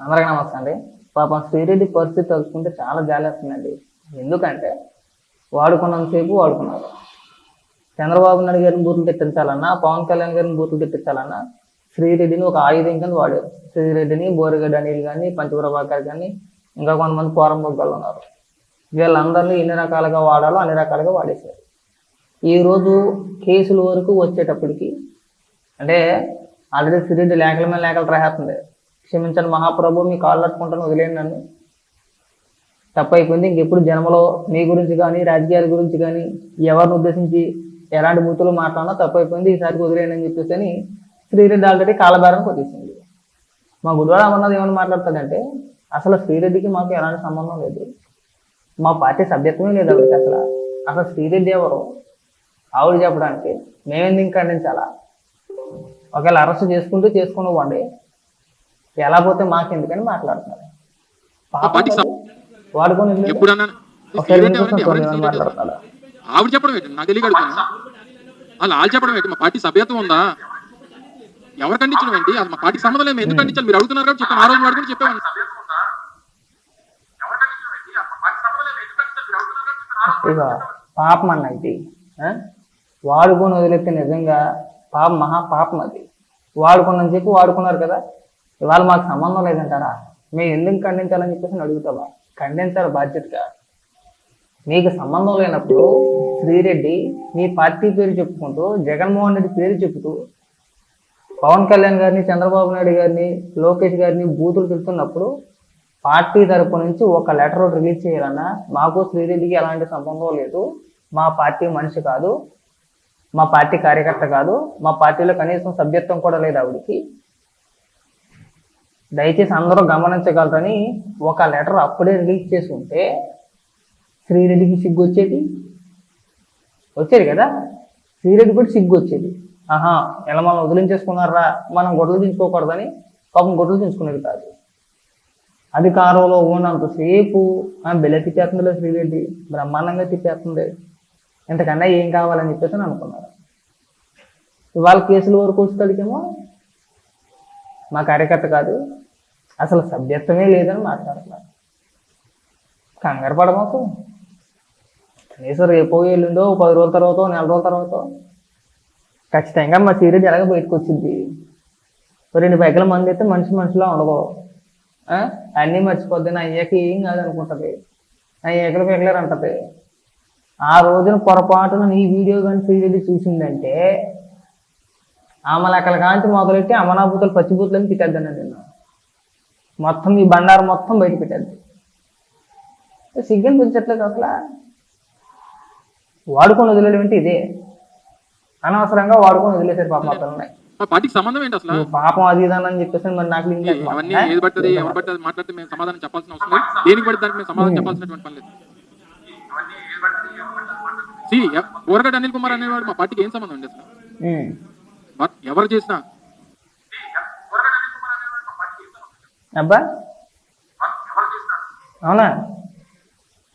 అందరికీ నమస్తే అండి. పాపం శ్రీరెడ్డి పరిస్థితి తలుచుకుంటే చాలా జాలేస్తుందండి. ఎందుకంటే వాడుకున్నంతసేపు వాడుకున్నారు. చంద్రబాబు నాయుడు గారిని బూతులు తిట్టించాలన్నా పవన్ కళ్యాణ్ గారిని బూతులు తిట్టించాలన్నా శ్రీరెడ్డిని ఒక ఆయుధం కింద వాడారు. శ్రీరెడ్డిని బోరిగడ్డ అనిల్ కానీ పంచప్రభాకర్ కానీ ఇంకా కొంతమంది పోరం బొగ్గలు ఉన్నారు. వీళ్ళందరినీ ఎన్ని రకాలుగా వాడాలో అన్ని రకాలుగా వాడేశారు. ఈ రోజు కేసుల వరకు వచ్చేటప్పటికి అంటే ఆల్రెడీ శ్రీరెడ్డి లేఖల మీద లేఖలు రాస్తుంది క్షమించండి మహాప్రభు మీ కాళ్ళు పట్టుకుంటాను వదిలేయండి నన్ను. తప్పైపోయింది. ఇంకెప్పుడు జన్మలో మీ గురించి కానీ రాజకీయాల గురించి కానీ ఎవరిని ఉద్దేశించి ఎలాంటి బూతులు మాట్లాడినా తప్పైపోయింది. ఈసారికి వదిలేయండి అని చెప్పేసి అని శ్రీరెడ్డి ఆల్రెడీ కాలబేరం కొట్టేసింది. మా గుడివాడ అమర్నాథ్ ఏమని మాట్లాడతాడంటే అసలు శ్రీరెడ్డికి మాకు ఎలాంటి సంబంధం లేదు. మా పార్టీ సభ్యత్వమే లేదు ఆవిడకి అసలు. అసలు శ్రీరెడ్డి ఎవరు ఆవిడ చెప్పడానికి మేమెందుకు ఖండించాలా ఒకవేళ అరెస్ట్ చేసుకుంటూ చేసుకుని ఇవ్వండి ఎలా పోతే మాకెందుకని మాట్లాడుతున్నారు. వాడుకొని. ఎప్పుడన్నా? ఆవిడ చెప్పడం ఏంటి? నాకు తెలియగలుగుతాను వాళ్ళు వాళ్ళు చెప్పడం ఏంటి? మా పార్టీ సభ్యత్వం ఉందా? ఎవరు ఖండించడం ఏంటి? అది మా పార్టీకి సంబంధం లేదు. ఎందుకు ఖండించాలి? మీరు అడుగుతున్నారు కాబట్టి చెప్పాను. ఆ రోజు చెప్పేవాడిని. ఇక పాపం అన్న ఇది. ఆ? వాడుకొని వదిలేస్తే నిజంగా పాపం మహా పాపం అది. వాడుకున్నని చెప్పి వాడుకున్నారు కదా. ఇవాళ మాకు సంబంధం లేదంటారా? మేము ఎందుకు ఖండించాలని చెప్పేసి అడుగుతావా? ఖండించాలి బాధ్యతగా. మీకు సంబంధం లేనప్పుడు శ్రీరెడ్డి మీ పార్టీ పేరు చెప్పుకుంటూ జగన్మోహన్ రెడ్డి పేరు చెబుతూ పవన్ కళ్యాణ్ గారిని చంద్రబాబు నాయుడు గారిని లోకేష్ గారిని బూతులు తిడుతున్నప్పుడు పార్టీ తరపు నుంచి ఒక లెటర్ రిలీజ్ చేయాలన్నా మాకు శ్రీరెడ్డికి ఎలాంటి సంబంధం లేదు. మా పార్టీ మనిషి కాదు. మా పార్టీ కార్యకర్త కాదు. మా పార్టీలో కనీసం సభ్యత్వం కూడా లేదు ఆవిడకి. దయచేసి అందరూ గమనించగలరని ఒక లెటర్ అప్పుడే రిలీజ్ చేసి ఉంటే శ్రీరెడ్డికి సిగ్గు వచ్చేది వచ్చేది కదా శ్రీరెడ్డి కూడా సిగ్గు వచ్చేది ఆహా ఎలా మనం వదిలించేసుకున్నారా? మనం గొడవలు దించుకోకూడదని పాపం గొడవలు దించుకునేది కాదు. అధికారంలో ఉన్నంతసేపు బిల్ల బెల్ల తిప్పేస్తుందిలే శ్రీరెడ్డి బ్రహ్మాండంగా తిప్పేస్తుంది. ఇంతకన్నా ఏం కావాలని చెప్పేసి అని అనుకున్నారు. ఇవాళ కేసుల వరకు వచ్చేసరికేమో మా కార్యకర్త కాదు. అసలు సభ్యత్వమే లేదని మాట్లాడుతున్నారు. కంగారు పడమాకు. కనీసం రేపో ఎల్లుండో పది రోజుల తర్వాత నెల రోజుల తర్వాత. ఖచ్చితంగా మా సీరియడ్ ఎలాగ బయటకు వచ్చింది. రెండు బైకుల మంది అయితే మనిషి మనిషిలో ఉండదు. అన్నీ మర్చిపోద్ది. నా అయ్యాక ఏం కాదు అనుకుంటుంది నా ఏకలు పెగలేరు అంటది. ఆ రోజున పొరపాటున నీ వీడియో కానీ ఫీడియో చూసిందంటే ఆమె లెక్కల కాంచి మొదలెట్టి అమలాభూతులు పచ్చిభూతులని తిట్టేద్దాను నిన్న మొత్తం ఈ బండారం మొత్తం బయట పెట్టేద్ది. సిగ్నల్ పెంచట్లేదు అసలు. వాడుకొని వదిలేయడం అంటే ఇదే. అనవసరంగా వాడుకొని వదిలేసారు పాపం అతను మా పార్టీకి సంబంధం ఏంటి అసలు? పాపం అది అని చెప్పేసి మరి నాకు అవన్నీ ఏది పడుతుంది ఎవరు పడుతుంది మాట్లాడితే మేము సమాధానం చెప్పాల్సిన అవసరం లేదు. దేనికి పడితే దానికి మేము సమాధానం చెప్పాల్సినటువంటి పని లేదు. సి ఊరగడ్డ అనిల్ కుమార్ అనేవాడు మా పార్టీకి ఏం సంబంధం అండి అసలు? ఎవరు చేసినా అబ్బా. అవునా?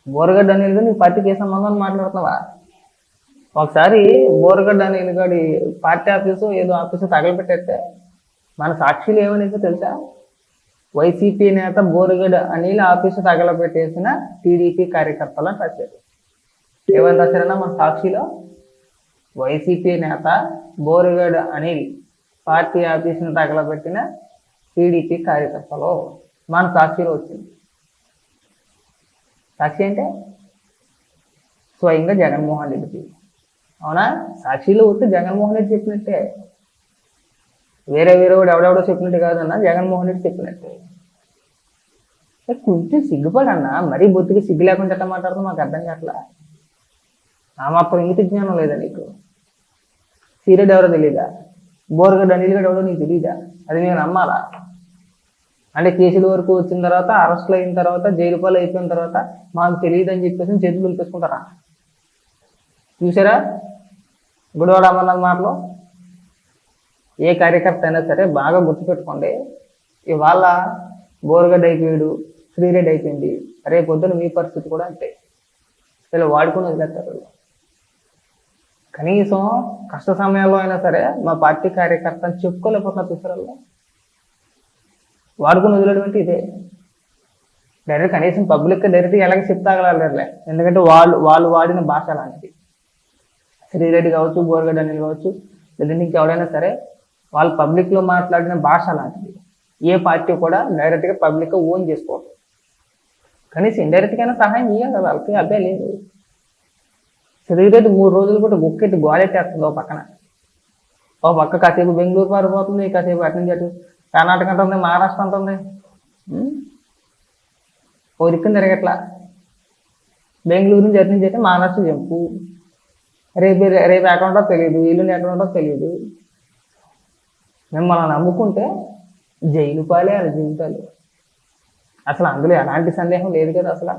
బోరగడ్డ అనిల్ నీ పార్టీకి ఏ సంబంధం మాట్లాడుతున్నావా? ఒకసారి బోరగడ్డ అనిల్ గడి పార్టీ ఆఫీసు ఏదో ఆఫీసు తగలపెట్టేస్తే మన సాక్షులు ఏమనేసి తెలుసా? వైసీపీ నేత బోరగడ్డ అనిల్ ఆఫీసు తగలపెట్టేసిన టీడీపీ కార్యకర్తలు అని రాశారు. ఏమని రాశారన్నా మన సాక్షిలో? వైసీపీ నేత బోరగడ్డ అనిల్ పార్టీ ఆఫీసును తగలబెట్టిన టీడీపీ కార్యకర్తలో మన సాక్షిలో వచ్చింది సాక్షి అంటే స్వయంగా జగన్మోహన్ రెడ్డికి అవునా? సాక్షిలో వస్తే జగన్మోహన్ రెడ్డి చెప్పినట్టే. వేరే వేరే వాడు ఎవడెవడో చెప్పినట్టు కాదన్నా జగన్మోహన్ రెడ్డి చెప్పినట్టే. కొంచెం సిగ్గుపడన్నా మరీ బొత్తికి సిగ్గు లేకుండా ఎట్లా మాట్లాడుతూ మాకు అర్థం కావట్లా. ఆ మాత్రం ఇంగిత జ్ఞానం లేదా నీకు? సీరియడ్ ఎవరో తెలీదా? బోర్గడ్డ అనిల్ ఎవడో నీకు తెలీదా? అది నేను నమ్మాలా? అంటే కేసుల వరకు వచ్చిన తర్వాత అరెస్ట్లు అయిన తర్వాత జైలు పాలు అయిపోయిన తర్వాత మాకు తెలియదు అని చెప్పేసి చేతులు దులిపేసుకుంటారా చూసారా? గుడివాడ అమర్నాథ్ మాటలు? ఏ కార్యకర్త అయినా సరే బాగా గుర్తుపెట్టుకోండి. ఇవాళ బోరుగడ్డ అయిపోయాడు శ్రీరెడ్డి అయిపోయింది. రేపు పొద్దున మీ పరిస్థితి కూడా అంతే. వీళ్ళు వాడుకుని వదిలేస్తారు కనీసం కష్ట సమయంలో అయినా సరే మా పార్టీ కార్యకర్త అని చెప్పుకోలేకపోతున్నారు చూసారా వాడుకుని వదిలేయడం అంటే ఇదే. డైరెక్ట్ కనీసం పబ్లిక్ డైరెక్ట్ ఎలాగ చెప్తాగలరులే ఎందుకంటే వాళ్ళు వాళ్ళు వాడిన భాష అలాంటిది. శ్రీరెడ్డి కావచ్చు బోర్గడ్డ అనిల్ కావచ్చు లేదంటే ఇంకెవరైనా సరే వాళ్ళు పబ్లిక్లో మాట్లాడిన భాష అలాంటిది. ఏ పార్టీ కూడా డైరెక్ట్గా పబ్లిక్గా ఓన్ చేసుకోవద్దు కనీసం ఇండైరెక్ట్గానే అయినా సహాయం చేయాలి కదా వాళ్ళకి అదే లేదు. శ్రీరెడ్డి మూడు రోజులు కూడా గుక్కెట్టి గోలెట్టేస్తుంది ఓ పక్కన. ఓ పక్క కాసేపు బెంగళూరు పారిపోతుంది కాసేపు అటు నుంచి అటు కర్ణాటక అంటుంది మహారాష్ట్ర ఎంత ఉంది? ఓ దిక్కున తిరగట్లా. బెంగళూరు నుంచి అటు చేస్తే మహారాష్ట్ర చెప్పు. రేపు రేపు ఎక్కడ తెలియదు ఎల్లుండి ఎక్కడ తెలియదు. మిమ్మల్ని నమ్ముకుంటే జైలు పాలే వాళ్ళ జీవితాలు. అసలు అందులో ఎలాంటి సందేహం లేదు కదా అసలు.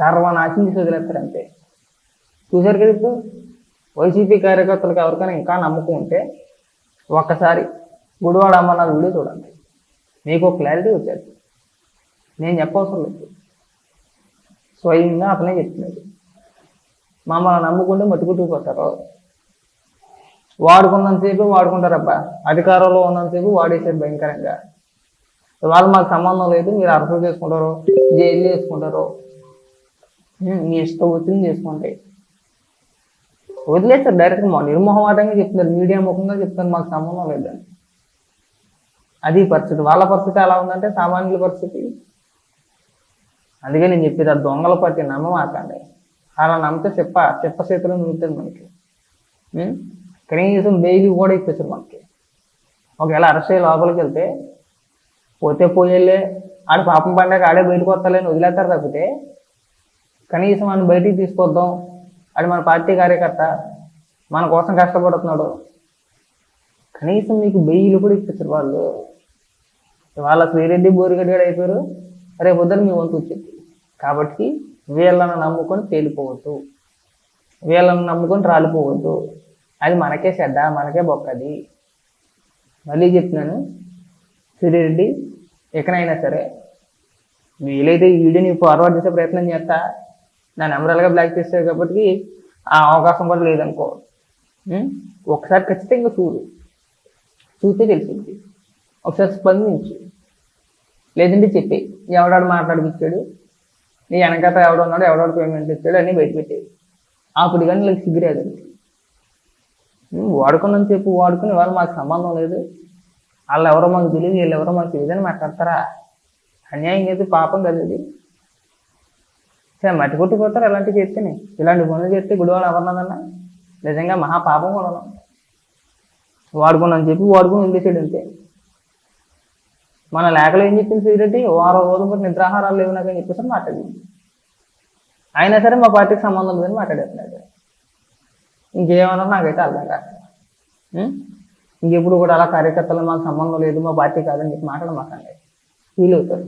సర్వనాశం చేసి వదిలేస్తారు అంతే చూశారు కదా ఇప్పుడు? వైసీపీ కార్యకర్తలకు ఎవరికైనా ఇంకా నమ్మకం ఉంటే ఒక్కసారి గుడివాడ అమ్మనాథ్ వీడియో చూడండి. మీకు క్లారిటీ వచ్చేది. నేను చెప్పవసరం లేదు. స్వయంగా అతనే చెప్తున్నాడు మమ్మల్ని నమ్ముకుంటే మట్టుకుట్టుకుపోతారు వాడుకున్నంతసేపు వాడుకుంటారబ్బా. అధికారంలో ఉన్నంతసేపు వాడేసారు భయంకరంగా. వాళ్ళు మాకు సంబంధం లేదు మీరు అర్థం చేసుకుంటారు జైలు చేసుకుంటారు. మీ ఇష్టం వచ్చింది చేసుకోండి. వదిలేస్తారు డైరెక్ట్ మా నిర్మోహమాటంగా చెప్తున్నారు మీడియా ముఖంగా చెప్తున్నారు మాకు సంబంధం లేదని. అది పరిస్థితి. వాళ్ళ పరిస్థితి ఎలా ఉందంటే సామాన్యుల పరిస్థితి. అందుకే నేను చెప్పేది ఆ దొంగల పట్టి నమ్మమాకండి. అలా నమ్మితే చెప్ప చెప్ప చేతిలో మిగులుతుంది మనకి. కనీసం బెయిల్ కూడా ఇప్పించారు మనకి. ఒకవేళ అరెస్ట్ అయ్యి లోపలికి వెళ్తే పోతే పోయేలే ఆడు పాపం పండగ ఆడే బయటకు వస్తలేని వదిలేస్తారు తప్పితే కనీసం ఆయన బయటికి తీసుకొద్దాం. అది మన పార్టీ కార్యకర్త మన కోసం కష్టపడుతున్నాడు. కనీసం మీకు బెయిల్ కూడా ఇప్పించారు వాళ్ళు. ఇవాళ శ్రీరెడ్డి బోరిగడ్డ అయిపోయారు? రేపు పొద్దున మీ వంతు వచ్చింది కాబట్టి వీళ్ళను నమ్ముకొని తేలిపోవద్దు. వీళ్ళని నమ్ముకొని రాలిపోవద్దు. అది మనకే చెడ్డ మనకే బొక్కది. మళ్ళీ చెప్తున్నాను శ్రీరెడ్డి ఎక్కడైనా సరే వీలైతే ఈ వీడియోని ఫార్వర్డ్ చేసే ప్రయత్నం చేస్తా. నా నెంబర్ బ్లాక్ చేస్తారు కాబట్టి ఆ అవకాశం కూడా లేదనుకో. ఒకసారి ఖచ్చితంగా చూడు. చూస్తే తెలిసింది ఒకసారి స్పందించు. లేదంటే చెప్పి. ఎవడాడు మాట్లాడిపించాడు నీ వెనకత ఎవడు ఉన్నాడు ఎవడాడు పేమెంట్ ఇచ్చాడు అన్నీ బయటపెట్టేది అప్పుడు కానీ వీళ్ళకి సిగ్గురేదు వాడుకున్నాను చెప్పు వాడుకుని వాళ్ళు మాకు సంబంధం లేదు. వాళ్ళు ఎవరో మాకు తెలియదు వీళ్ళు ఎవరో మాకు తెలియదని మాట్లాడతారా? అన్యాయం అయితే పాపం కదా ఇది. సరే మట్టి కొట్టిపోతారు ఇలాంటివి చేస్తేనే ఇలాంటి పనులు చేస్తే గుడివాళ్ళు ఎవరినదన్నా నిజంగా మహా పాపం కూడా వాడుకున్నాను చెప్పి వాడుకుని వదిలేసాడు అంతే. మన లేఖలో ఏం చెప్పింది సీరెడ్డి వారం రోజులు పాటు నిద్రాహారాలు లేవు నాకు అని చెప్పేసి మాట్లాడింది. అయినా సరే మా పార్టీకి సంబంధం లేదని మాట్లాడేస్తున్నాడు ఇంకేమన్నా నాకైతే అర్థం కాదు. ఇంకెప్పుడు కూడా అలా కార్యకర్తలు మాకు సంబంధం లేదు మా పార్టీ కాదని చెప్పి మాట్లాడమాకండి. ఫీల్ అవుతారు